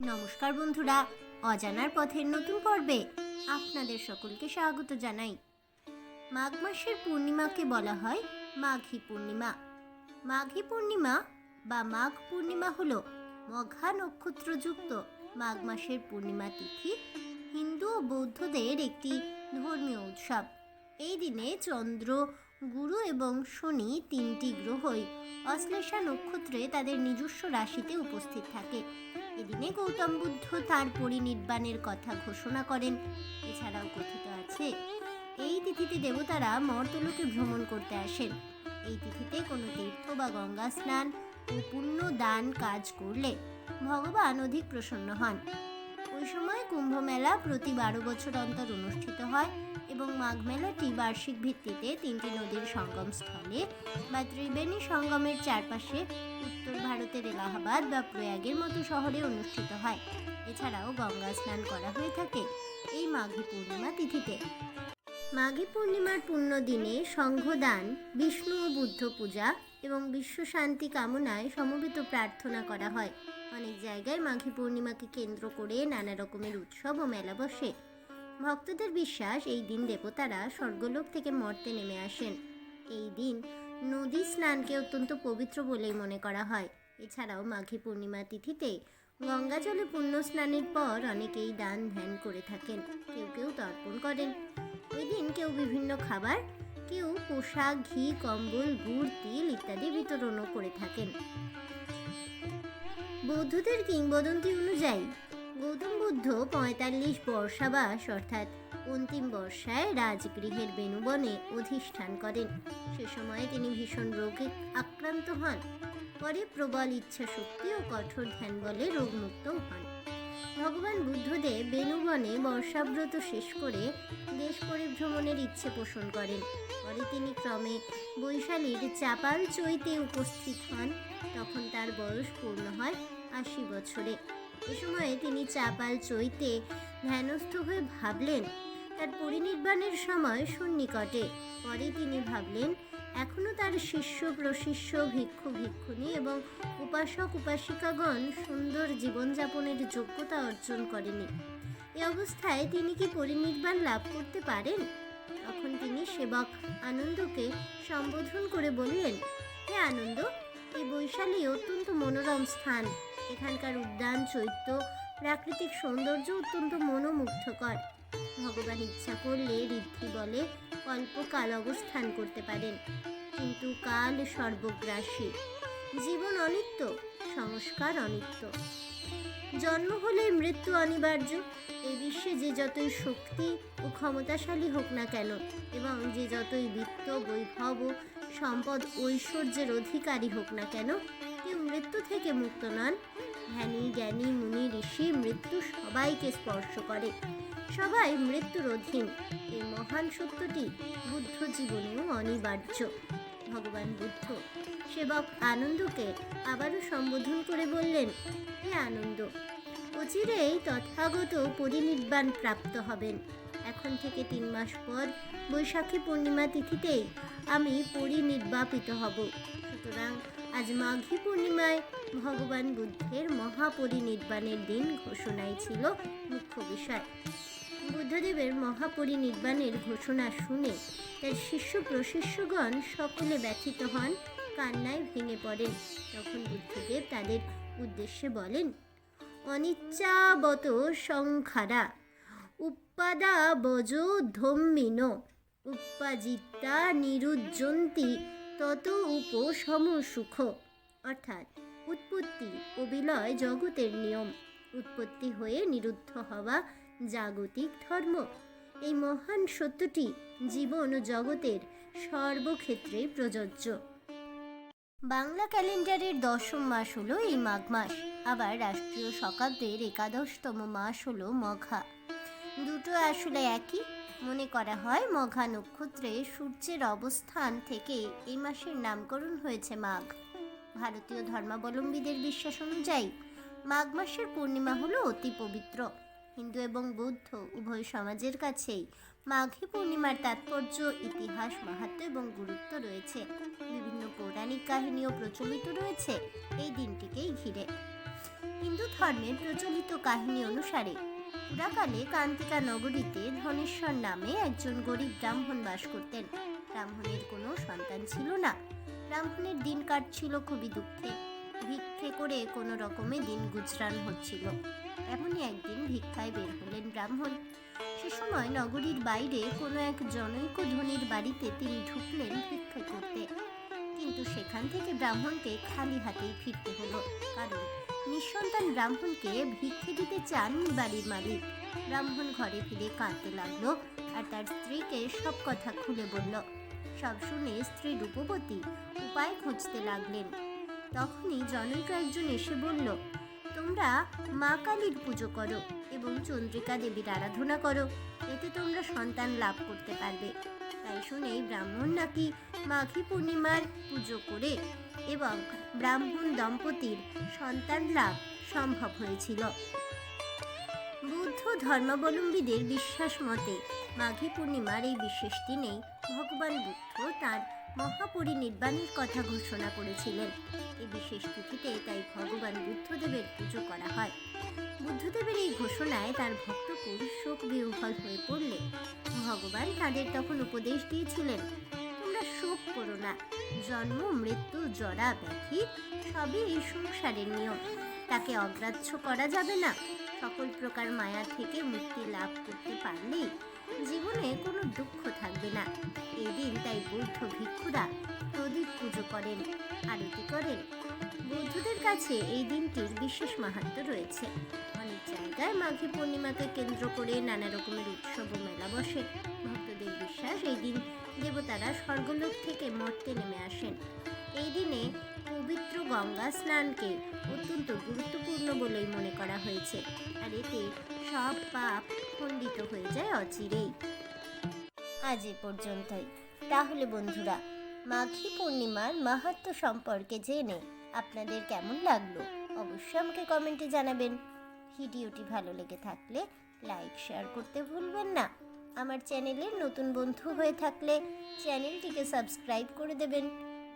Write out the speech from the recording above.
নমস্কার বন্ধুরা, অজানার পথের নতুন পর্বে আপনাদের সকলকে স্বাগত জানাই। মাঘ মাসের পূর্ণিমাকে বলা হয় মাঘী পূর্ণিমা। মাঘী পূর্ণিমা বা মাঘ পূর্ণিমা হল মঘা নক্ষত্রযুক্ত মাঘ মাসের পূর্ণিমা তিথি। হিন্দু ও বৌদ্ধদের একটি ধর্মীয় উৎসব। এই দিনে চন্দ্র, গুরু এবং শনি তিনটি গ্রহই অশ্লেষা নক্ষত্রে তাদের নিজস্ব রাশিতে উপস্থিত থাকে। এদিনে গৌতম বুদ্ধ তার পরিনির্বাণের কথা ঘোষণা করেন। এছাড়াও কথিত আছে, এই তিথিতে দেবতারা মর্তলোকে ভ্রমণ করতে আসেন। এই তিথিতে কোনো তীর্থ বা গঙ্গা স্নান ও পুণ্য দান কাজ করলে ভগবান অধিক প্রসন্ন হন। ওই সময় কুম্ভ মেলা প্রতি বারো বছর অন্তর অনুষ্ঠিত হয়। এবং মাঘ মেলাটি বার্ষিক ভিত্তিতে তিনটি নদীর সঙ্গম স্থলে বা ত্রিবেণী সঙ্গমের চারপাশে উত্তর ভারতের এলাহাবাদ বা প্রয়াগের মতো শহরে অনুষ্ঠিত হয়। এছাড়াও গঙ্গা স্নান করা হয়ে থাকে এই মাঘী পূর্ণিমা তিথিতে। মাঘী পূর্ণিমার পুণ্য দিনে সংঘদান, বিষ্ণু ও বুদ্ধ পূজা এবং বিশ্ব শান্তি কামনায় সমবেত প্রার্থনা করা হয়। অনেক জায়গায় মাঘী পূর্ণিমাকে কেন্দ্র করে নানা রকমের উৎসব ও মেলা বসে। ভক্তদের বিশ্বাস, এই দিন দেবতারা স্বর্গলোক থেকে মর্তে নেমে আসেন। এই দিন নদী স্নানকে অত্যন্ত পবিত্র বলেই মনে করা হয়। এছাড়াও মাঘী পূর্ণিমা তিথিতে গঙ্গা জলে পুণ্য স্নানের পর অনেকেই দান ধ্যান করে থাকেন। কেউ কেউ তর্পণ করেন। ওই দিন কেউ বিভিন্ন খাবার, কেউ পোশাক, ঘি, কম্বল, গুড়, তিল ইত্যাদি বিতরণও করে থাকেন। বৌদ্ধদের কিংবদন্তি অনুযায়ী গৌতম বুদ্ধ পঁয়তাল্লিশ বর্ষাবাস, অর্থাৎ অন্তিম বর্ষায় রাজগৃহের বেণুবনে অধিষ্ঠান করেন। সে সময়ে তিনি ভীষণ রোগে আক্রান্ত হন। পরে প্রবল ইচ্ছা শক্তি ও কঠোর ধ্যান বলে রোগমুক্ত হন। ভগবান বুদ্ধদেব বেণুবনে বর্ষাব্রত শেষ করে দেশ পরিভ্রমণের ইচ্ছে পোষণ করেন। পরে তিনি ক্রমে বৈশালীর চাপাল চৈতে উপস্থিত হন। তখন তার বয়স পূর্ণ হয় আশি বছরে। এ সময়ে তিনি চাপাল চৈতে ধ্যানস্থ হয়ে ভাবলেন, তার পরিনির্বাণের সময় সন্নিকটে। পরে তিনি ভাবলেন এখনও তার শিষ্য, প্রশিষ্য, ভিক্ষু, ভিক্ষুণী এবং উপাসক, উপাসিকাগণ সুন্দর জীবনযাপনের যোগ্যতা অর্জন করেনি। এ অবস্থায় তিনি কি পরিনির্বাণ লাভ করতে পারেন? তখন তিনি সেবক আনন্দকে সম্বোধন করে বললেন, হে আনন্দ এই বৈশালী অত্যন্ত মনোরম স্থান। এখানকার উদ্যান, চৈত্য, প্রাকৃতিক সৌন্দর্য অত্যন্ত মনোমুগ্ধকর। ভগবান ইচ্ছা করলে ঋদ্ধি বলে অল্পকাল অবস্থান করতে পারেন। কিন্তু কাল সর্বগ্রাসী। জীবন অনিত্য, সংস্কার অনিত্য। জন্ম হলে মৃত্যু অনিবার্য। এই বিশ্বে যে যতই শক্তি ও ক্ষমতাশালী হোক না কেন, এবং যে যতই বিত্ত, বৈভব ও সম্পদ ঐশ্বর্যের অধিকারী হোক না কেন মৃত্যু থেকে মুক্ত নন। ধ্যানী, জ্ঞানী, মুনি, ঋষি মৃত্যু সবাইকে স্পর্শ করে। সবাই মৃত্যুর অধীন এই মহান সত্যটি বুদ্ধ জীবনেও অনিবার্য। ভগবান বুদ্ধ সেবক আনন্দকে আবারও সম্বোধন করে বললেন, হে আনন্দ, অচিরেই তথাগত পরিনির্বাণ প্রাপ্ত হবেন। এখন থেকে তিন মাস পর বৈশাখী পূর্ণিমা তিথিতেই আমি পরিনির্বাপিত হব। সুতরাং আজ মাঘী পূর্ণিমায় ভগবান বুদ্ধের মহাপরিনির্বাণের দিন ঘোষণাই ছিল মুখ্য বিষয়। বুদ্ধদেবের মহাপরিনির্বাণের ঘোষণা শুনে তার শিষ্য প্রশিষ্যগণ সকলে ব্যথিত হন, কান্নায় ভেঙে পড়েন। তখন বুদ্ধদেব তাদের উদ্দেশ্যে বলেন, অনিচ্ছাবত সংখারা উপাদা বজ ধম্মিন উপাজিতা নিরুজ্জন্তি তত উপশম সুখ। অর্থাৎ উৎপত্তি ও বিলয় জগতের নিয়ম। উৎপত্তি হয়ে নিরুদ্ধ হওয়া জাগতিক ধর্ম। এই মহান সত্যটি জীবন ও জগতের সর্বক্ষেত্রে প্রযোজ্য। বাংলা ক্যালেন্ডারের দশম মাস হলো এই মাঘ মাস। আবার রাষ্ট্রীয় শকাব্দের একাদশতম মাস হলো মঘা। দুটো আসলে একই মনে করা হয় মঘা নক্ষত্রে সূর্যের অবস্থান থেকে এই মাসের নামকরণ হয়েছে মাঘ। ভারতীয় ধর্মাবলম্বীদের বিশ্বাস অনুযায়ী, মাঘ মাসের পূর্ণিমা হলো অতি পবিত্র। হিন্দু এবং বৌদ্ধ উভয় সমাজের কাছেই মাঘী পূর্ণিমার তাৎপর্য, ইতিহাস মাহাত্ম্য এবং গুরুত্ব রয়েছে। বিভিন্ন পৌরাণিক কাহিনীও প্রচলিত রয়েছে এই দিনটিকেই ঘিরে। হিন্দু ধর্মের প্রচলিত কাহিনী অনুসারে পুরাকালে কান্তিকা নগরীতে ধনেশ্বর নামে একজন গরিব ব্রাহ্মণ বাস করতেন। ব্রাহ্মণের কোনো সন্তান ছিল না। ব্রাহ্মণের দিন কাটছিল খুবই দুঃখে। ভিক্ষে করে কোনো রকমে দিন গুজরান হচ্ছিল। এমনই একদিন ভিক্ষায় বের হলেন ব্রাহ্মণ। সে সময় নগরীর বাইরে কোনো এক জনৈক ধনির বাড়িতে তিনি ঢুকলেন ভিক্ষা করতে। কিন্তু সেখান থেকে ব্রাহ্মণকে খালি হাতেই ফিরতে হলো। কারণ নিঃসন্তান ব্রাহ্মণকে ভিক্ষে দিতে চান বাড়ির মালিক। ব্রাহ্মণ ঘরে ফিরে কাঁদতে লাগল আর তার স্ত্রীকে সব কথা খুলে বলল। সব শুনে স্ত্রী রূপবতী উপায় খুঁজতে লাগলেন। তখনই জনৈক একজন এসে বলল তোমরা মা কালীর পুজো করো এবং চন্দ্রিকা দেবীর আরাধনা করো। এতে তোমরা সন্তান লাভ করতে পারবে। তাই শুনেই ব্রাহ্মণ নাকি মাঘী পূর্ণিমার পুজো করে এবং ব্রাহ্মণ দম্পতির সন্তান লাভ সম্ভব হয়েছিল। বুদ্ধ ধর্মাবলম্বীদের বিশ্বাস মতে মাঘী পূর্ণিমার এই বিশেষ দিনেই ভগবান বুদ্ধ তার মহাপরিনির্বাণের কথা ঘোষণা করেছিলেন। এই বিশেষ তিথিতে তাই ভগবান বুদ্ধদেবের পুজো করা হয়। বুদ্ধদেবের এই ঘোষণায় তার ভক্তকুল শোক বিহ্বল হয়ে পড়লে ভগবান তাদের তখন উপদেশ দিয়েছিলেন, তোমরা শোক করো না। জন্ম, মৃত্যু, জরা ব্যাধি সবই এই সংসারের নিয়ম। তাকে অগ্রাহ্য করা যাবে না। সকল প্রকার মায়া থেকে মুক্তি লাভ করতে পারলেই জীবনে কোনো দুঃখ থাকবে না। এই দিন তাই বৌদ্ধ ভিক্ষুরা প্রদীপ পুজো করেন, আরতি করেন। বৌদ্ধদের কাছে এই দিনটির বিশেষ মাহাত্ম্য রয়েছে। অনেক জায়গায় মাঘী পূর্ণিমাকে কেন্দ্র করে নানা রকমের উৎসব ও মেলা বসে। ভক্তদের বিশ্বাস, এই দিন দেবতারা স্বর্গলোক থেকে মর্তে নেমে আসেন। এই দিনে পবিত্র গঙ্গা স্নানকে অত্যন্ত গুরুত্বপূর্ণ বলেই মনে করা হয়েছে। আর এতে সব পাপ খণ্ডিত হয়ে যায় অচিরেই। আজ এ পর্যন্তই। তাহলে বন্ধুরা, মাঘী পূর্ণিমার মাহাত্ম সম্পর্কে জেনে আপনাদের কেমন লাগল অবশ্যই আমাকে কমেন্টে জানাবেন। ভিডিওটি ভালো লেগে থাকলে লাইক, শেয়ার করতে ভুলবেন না। আমার চ্যানেলের নতুন বন্ধু হয়ে থাকলে চ্যানেলটিকে সাবস্ক্রাইব করে দেবেন।